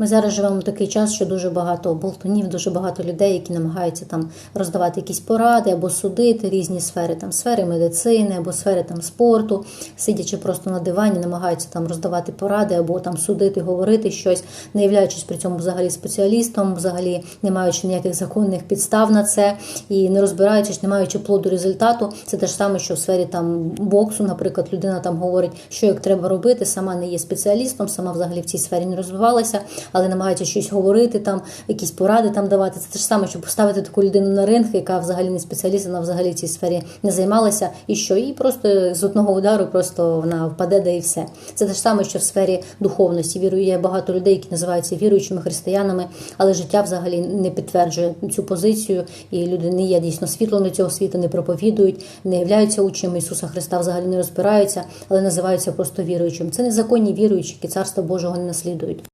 Ми зараз живемо в такий час, що дуже багато болтунів, дуже багато людей, які намагаються там роздавати якісь поради або судити різні сфери, там сфери медицини або сфери там спорту, сидячи просто на дивані, намагаються там роздавати поради або там судити, говорити щось, не являючись при цьому взагалі спеціалістом, взагалі не маючи ніяких законних підстав на це і не розбираючись, не маючи плоду результату. Це те ж саме, що в сфері там боксу, наприклад, людина там говорить, що як треба робити, сама не є спеціалістом, сама взагалі в цій сфері не розвивалася, але намагається щось говорити, там якісь поради там давати. Це те ж саме, щоб поставити таку людину на ринг, яка взагалі не спеціаліст, вона взагалі в цій сфері не займалася, і що і просто з одного удару просто вона впаде, да і все. Це те ж саме, що в сфері духовності. Вірую, є багато людей, які називаються віруючими християнами, але життя взагалі не підтверджує цю позицію, і люди не є дійсно світлом до цього світу, не проповідують, не являються учнями Ісуса Христа, взагалі не розбираються, але називаються просто віруючим. Це незаконні віруючі, які царства Божого не наслідують.